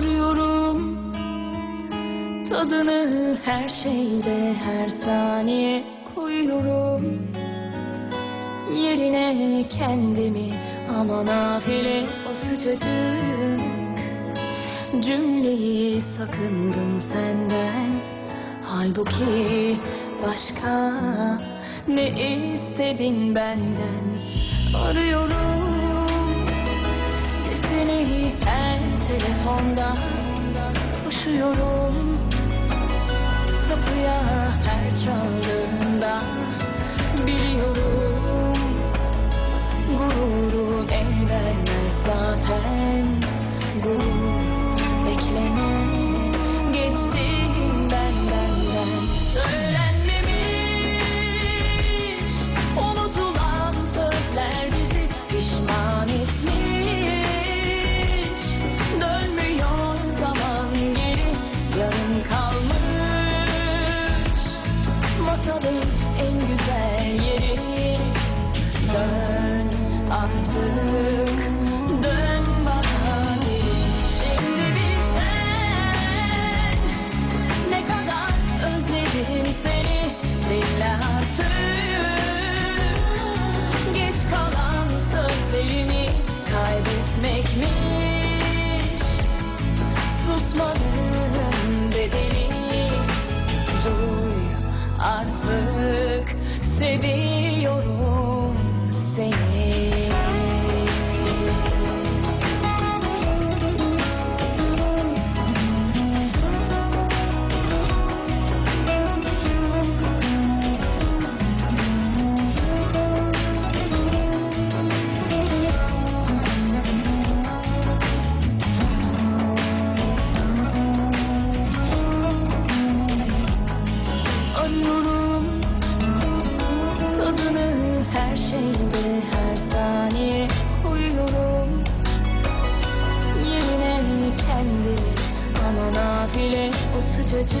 Arıyorum. Tadını her şeyde her saniye koyuyorum. Yerine kendimi ama nafile o sıcacık. Cümleyi sakındım senden. Halbuki başka ne istedin benden? Arıyorum 그쳐 这真